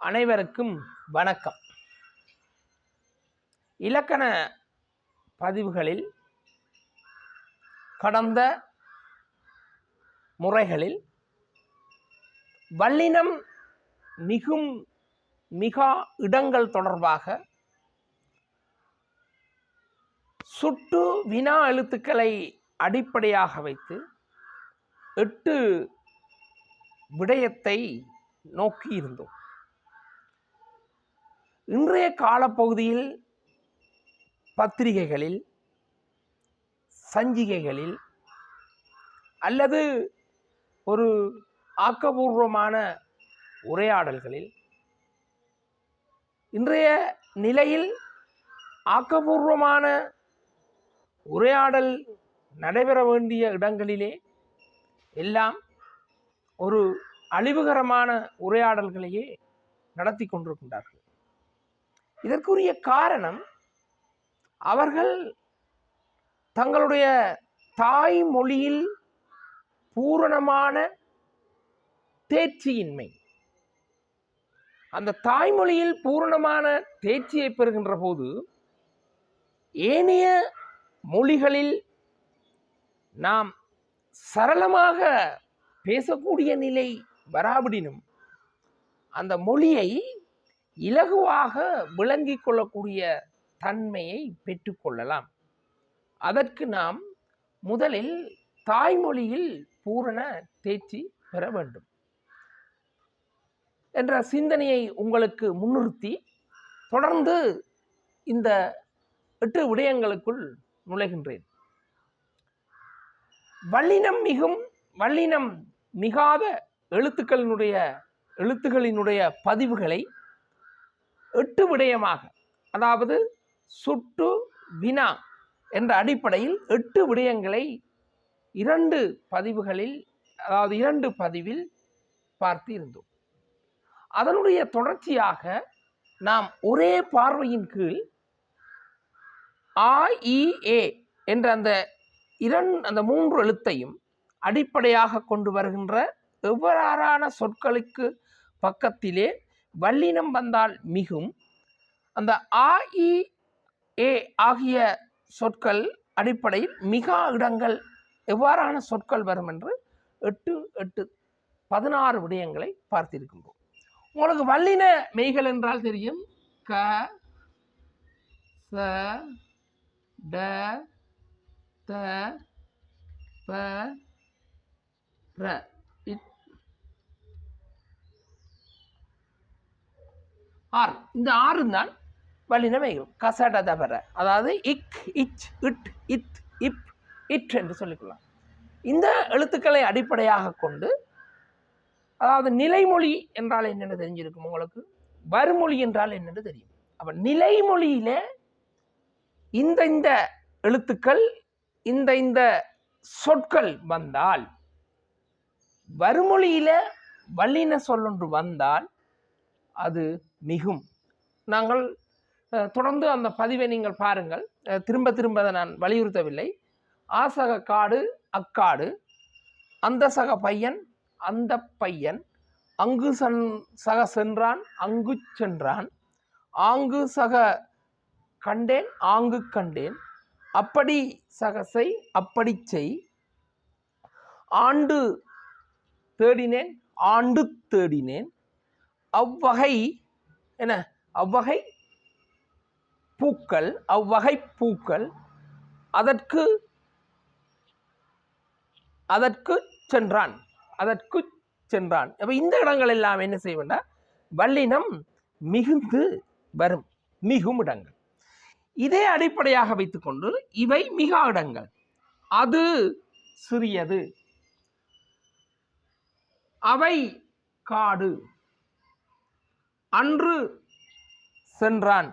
அனைவருக்கும் வணக்கம். இலக்கண பதிவுகளில் கடந்த முறைகளில் வல்லினம் மிகும் மிகா இடங்கள் தொடர்பாக சுட்டு வினா எழுத்துக்களை அடிப்படையாக வைத்து எட்டு விடயத்தை நோக்கி இருந்தோம் இன்றைய காலப்பகுதியில் பத்திரிகைகளில் சஞ்சிகைகளில் அல்லது ஒரு ஆக்கபூர்வமான உரையாடல்களில் இன்றைய நிலையில் ஆக்கபூர்வமான உரையாடல் நடைபெற வேண்டிய இடங்களிலே எல்லாம் ஒரு அழிவுகரமான உரையாடல்களையே நடத்தி கொண்டிருக்கின்றார்கள். இதற்குரிய காரணம் அவர்கள் தங்களுடைய தாய்மொழியில் பூரணமான தேர்ச்சியின்மை. அந்த தாய்மொழியில் பூரணமான தேர்ச்சியை பெறுகின்ற போது ஏனைய மொழிகளில் நாம் சரளமாக பேசக்கூடிய நிலை வராவிடினும் அந்த மொழியை இலகுவாக விளங்கிக் கொள்ளக்கூடிய தன்மையை பெற்றுக்கொள்ளலாம் அதற்கு நாம் முதலில் தாய்மொழியில் பூரண தேர்ச்சி பெற வேண்டும் என்ற சிந்தனையை உங்களுக்கு முன்னிறுத்தி தொடர்ந்து இந்த எட்டு விடயங்களுக்குள் நுழைகின்றேன். வல்லினம் மிகும் வல்லினம் மிகாத எழுத்துக்களினுடைய எழுத்துக்களினுடைய பதிவுகளை எட்டு விடயமாக. அதாவது சுட்டு வினா என்ற அடிப்படையில் எட்டு விடயங்களை இரண்டு பதிவுகளில் அதாவது இரண்டு பதிவில் பார்த்து இருந்தோம் அதனுடைய தொடர்ச்சியாக நாம் ஒரே பார்வையின் கீழ் ஆஇஏ என்ற அந்த இரண் அந்த மூன்று எழுத்தையும் அடிப்படையாக கொண்டு வருகின்ற எவ்வாறான சொற்களுக்கு பக்கத்திலே வல்லினம் வந்தால் மிகும். அந்த ஆ இ ஏ ஆகிய சொற்கள் அடிப்படையில் மிகா இடங்கள் எவ்வாறான சொற்கள் வரும் என்று எட்டு எட்டு பதினாறு விடயங்களை பார்த்திருக்கின்றோம். உங்களுக்கு வல்லின மெய்கள் என்றால் தெரியும். க ச ட த ப ர இத் ஆறு. இந்த ஆறு தான் வல்லின மெய்கள் கசட தபர அதாவது இக் இச் இட் இத் இப் இட் என்று சொல்லிக்கொள்ளலாம். இந்த எழுத்துக்களை அடிப்படையாக கொண்டு அதாவது நிலைமொழி என்றால் என்னென்னு தெரிஞ்சிருக்கும் உங்களுக்கு? வருமொழி என்றால் என்னென்னு தெரியும். அப்போ நிலைமொழியில இந்த இந்த எழுத்துக்கள் இந்த இந்த சொற்கள் வந்தால் வருமொழியில வல்லின சொல்லொன்று வந்தால் அது மிகும். நாங்கள் தொடர்ந்து அந்த பதிவை நீங்கள் பாருங்கள். திரும்ப திரும்ப அதை நான் வலியுறுத்தவில்லை. ஆசக காடு அக்காடு அந்த சக பையன் அந்த பையன் அங்கு சன் சக சென்றான் அங்கு சென்றான் ஆங்கு சக கண்டேன் ஆங்கு கண்டேன் அப்படி சகசை அப்படி செய் ஆண்டு தேடினேன் ஆண்டு தேடினேன் அவ்வகை என்ன? அவ்வகை பூக்கள் அவ்வகை பூக்கள் அதற்கு அதற்கு சென்றான். அதற்கு சென்றான். அப்போ இந்த இடங்கள் எல்லாம் என்ன செய்ய வல்லினம் மிகுந்து வரும். மிகும் இடங்கள். இதே அடிப்படையாக வைத்துக்கொண்டு இவை மிக இடங்கள். அது சிறியது. அவை காடு. அன்று சென்றான்.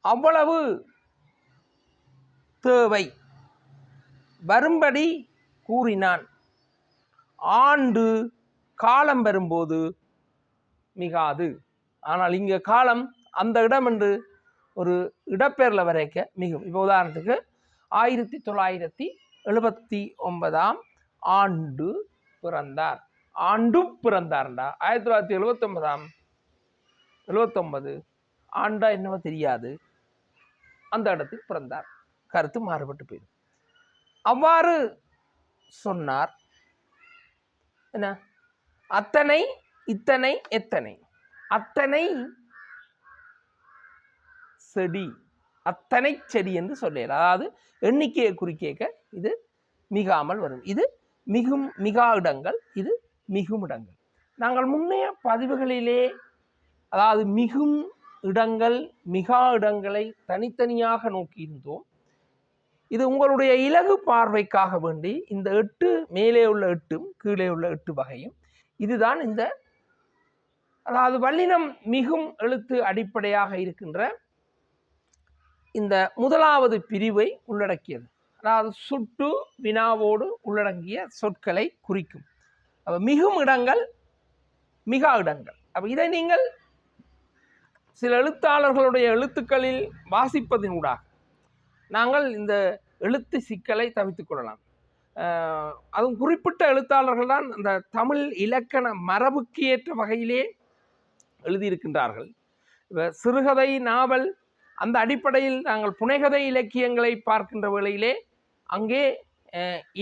அவ்வளவு தேவை. வரும்படி கூறினான். ஆண்டு காலம் வரும்போது மிகாது. ஆனால் இங்கே காலம் அந்த இடம் என்று ஒரு இடப்பெயரில் வரைக்க மிகும். இப்போ உதாரணத்துக்கு ஆயிரத்தி தொள்ளாயிரத்தி எழுபத்தி ஒன்பதாம் ஆண்டு பிறந்தார். ஆண்டும் பிறந்தார்டா. ஆயிரத்தி தொள்ளாயிரத்தி எழுபத்தி ஒன்பதாம் எழுபத்தொன்பது ஆண்டா என்னவோ தெரியாது. அந்த இடத்தில் பிறந்தார். கருத்து மாறுபட்டு போயிடும் அவ்வாறு சொன்னார். என்ன? அத்தனை இத்தனை எத்தனை? அத்தனை செடி. அத்தனை செடி என்று சொல்லியல் அதாவது எண்ணிக்கையை குறிக்க இது மிகாமல் வரும். இது மிகும் மிகா இடங்கள். இது மிகும் இடங்கள் நாங்கள் முன்னைய பதிவுகளிலே அதாவது மிகும் இடங்கள் மிகா இடங்களை தனித்தனியாக நோக்கியிருந்தோம். இது உங்களுடைய இலகு பார்வைக்காக வேண்டி இந்த எட்டு மேலே உள்ள எட்டும் கீழே உள்ள எட்டு வகையும் இதுதான் இந்த அதாவது வல்லினம் மிகும் எழுத்து அடிப்படையாக இருக்கின்ற இந்த முதலாவது பிரிவை உள்ளடக்கியது. அதாவது சுட்டு வினாவோடு உள்ளடங்கிய சொற்களை குறிக்கும். அப்போ மிகும் இடங்கள் மிகா இடங்கள். அப்போ இதை நீங்கள் சில எழுத்தாளர்களுடைய எழுத்துக்களில் வாசிப்பதினூடாக நாங்கள் இந்த எழுத்து சிக்கலை தவித்துக் கொள்ளலாம். அதுவும் குறிப்பிட்ட எழுத்தாளர்கள் தான் இந்த தமிழ் இலக்கண மரபுக்கு ஏற்ற வகையிலே எழுதியிருக்கின்றார்கள். இப்போ சிறுகதை நாவல் அந்த அடிப்படையில் நாங்கள் புனைகதை இலக்கியங்களை பார்க்கின்ற வேளையிலே அங்கே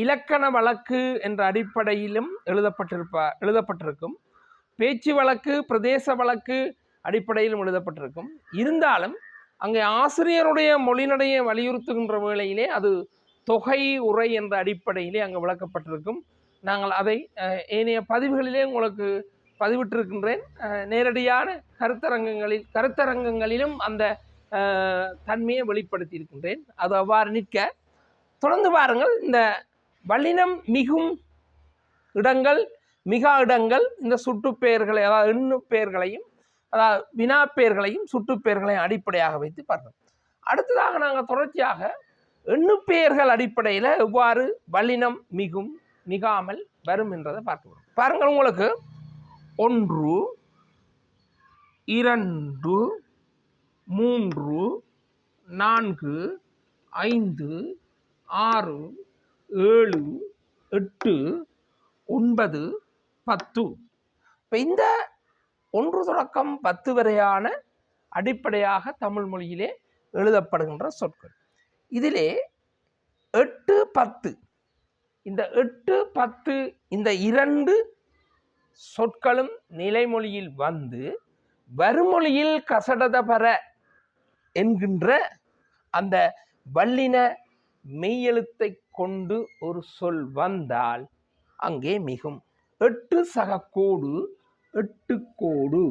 இலக்கண வழக்கு என்ற அடிப்படையிலும் எழுதப்பட்டிருப்ப எழுதப்பட்டிருக்கும். பேச்சு வழக்கு பிரதேச வழக்கு அடிப்படையிலும் எழுதப்பட்டிருக்கும். இருந்தாலும் அங்கே ஆசிரியருடைய மொழிநடையை வலியுறுத்துகின்ற வேளையிலே அது தொகை உரை என்ற அடிப்படையிலே அங்கே விளக்கப்பட்டிருக்கும். நாங்கள் அதை ஏனைய பதிவுகளிலே உங்களுக்கு பதிவிட்டிருக்கின்றேன். நேரடியான கருத்தரங்கங்களில் கருத்தரங்கங்களிலும் அந்த தன்மையை வெளிப்படுத்தி இருக்கின்றேன் அது அவ்வாறு நிற்க தொடர்ந்து பாருங்கள் இந்த வல்லினம் மிகும் இடங்கள் மிகா இடங்கள் இந்த சுட்டுப்பெயர்களை அதாவது எண்ணு பெயர்களையும் அதாவது வினா பெயர்களையும் சுட்டுப்பெயர்களையும் அடிப்படையாக வைத்து பார்த்தோம் அடுத்ததாக நாங்கள் தொடர்ச்சியாக எண்ணுப்பெயர்கள் அடிப்படையில் எவ்வாறு வல்லினம் மிகும் மிகாமல் வரும் என்றதை பார்க்கிறோம் பாருங்கள் உங்களுக்கு. ஒன்று இரண்டு மூன்று நான்கு ஐந்து ஆறு ஏழு எட்டு ஒன்பது பத்து. இப்போ இந்த ஒன்று தொடக்கம் பத்து வரையான அடிப்படையாக தமிழ் மொழியிலே எழுதப்படுகின்ற சொற்கள். இதிலே எட்டு பத்து இந்த எட்டு பத்து இந்த இரண்டு சொற்களும் நிலைமொழியில் வந்து வருமொழியில் கசடதபர என்கின்ற அந்த வல்லின மெய்யெழுத்தை கொண்டு ஒரு சொல் வந்தால் அங்கே மிகும். எட்டு சக கோடு எட்டுக்கோடு.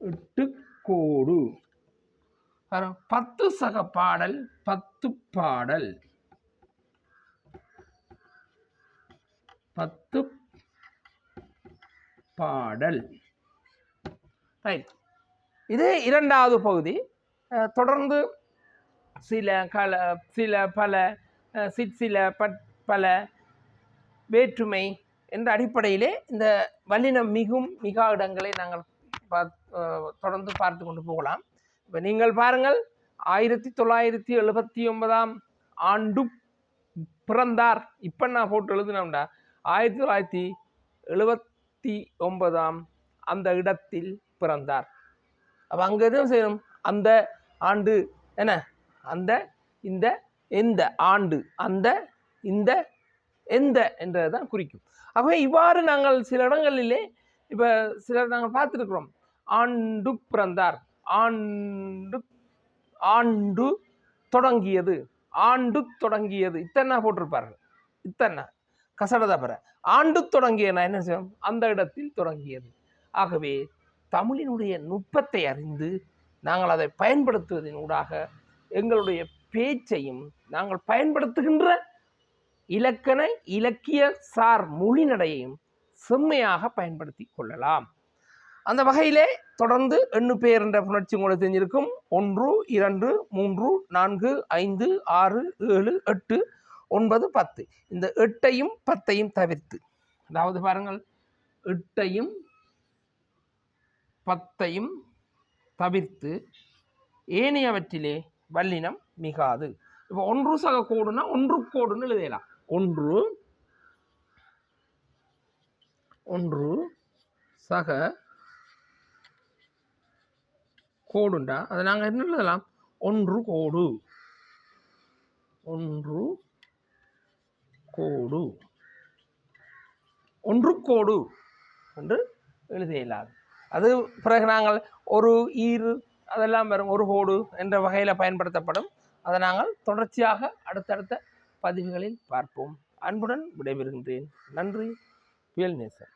எட்டுக்கோடு. பத்து சக பாடல் பத்து பாடல். பத்து பாடல். ரைட் இது இரண்டாவது பகுதி. தொடர்ந்து சில கல சில பல சிற்சில பட் பல வேற்றுமை என்ற அடிப்படையிலே இந்த வல்லினம் மிகும் மிகா இடங்களை நாங்கள் தொடர்ந்து பார்த்து கொண்டு போகலாம். இப்போ நீங்கள் பாருங்கள் ஆயிரத்தி தொள்ளாயிரத்தி எழுபத்தி ஒன்பதாம் ஆண்டு பிறந்தார். இப்போ நான் போட்டு எழுதுனோம்டா ஆயிரத்தி தொள்ளாயிரத்தி எழுபத்தி ஒன்பதாம் அந்த இடத்தில் பிறந்தார். அப்போ அங்கே எதுவும் செய்யணும்? அந்த ஆண்டு என்ன? அந்த இந்த எந்த ஆண்டு? அந்த இந்த எந்த என்றதை தான் குறிக்கும். ஆகவே இவ்வாறு நாங்கள் சில இடங்களிலே இப்போ சிலர் நாங்கள் பார்த்துருக்குறோம். ஆண்டு பிறந்தார். ஆண்டு ஆண்டு தொடங்கியது. ஆண்டு தொடங்கியது. இத்தனை போட்டிருப்பார்கள். இத்தனை. கசடதபர ஆண்டு தொடங்கிய நான் என்ன செய்வோம்? அந்த இடத்தில் தொடங்கியது. ஆகவே தமிழினுடைய நுட்பத்தை அறிந்து நாங்கள் அதை பயன்படுத்துவதன் ஊடாக எங்களுடைய பேச்சையும் நாங்கள் பயன்படுத்துகின்ற இலக்கண இலக்கிய சார் மொழிநடையையும் செம்மையாக பயன்படுத்தி கொள்ளலாம். அந்த வகையிலே தொடர்ந்து எண்ணு பேர் என்ற புணர்ச்சி உங்களுக்கு தெரிஞ்சிருக்கும். ஒன்று இரண்டு மூன்று நான்கு ஐந்து ஆறு ஏழு எட்டு ஒன்பது பத்து. இந்த எட்டையும் பத்தையும் தவிர்த்து. அதாவது பாருங்கள் எட்டையும் பத்தையும் தவிர்த்து ஏனையவற்றிலே வல்லினம் மிகாது. இப்போ ஒன்று சக கோடுனா ஒன்று கோடுன்னு எழுதலாம். ஒன்று ஒன்று சக கோடுண்டா? அதை நாங்கள் என்ன எழுதலாம்? ஒன்று கோடு. ஒன்று கோடு. ஒன்று கோடு என்று எழுத இயலாது அது பிறகு நாங்கள் ஒரு ஈறு அதெல்லாம் வரும் ஒரு கோடு என்ற வகையில் பயன்படுத்தப்படும். அதை நாங்கள் தொடர்ச்சியாக அடுத்தடுத்த பதிவுகளில் பார்ப்போம். அன்புடன் விடைபெறுகின்றேன். நன்றி. புயல் நேசன்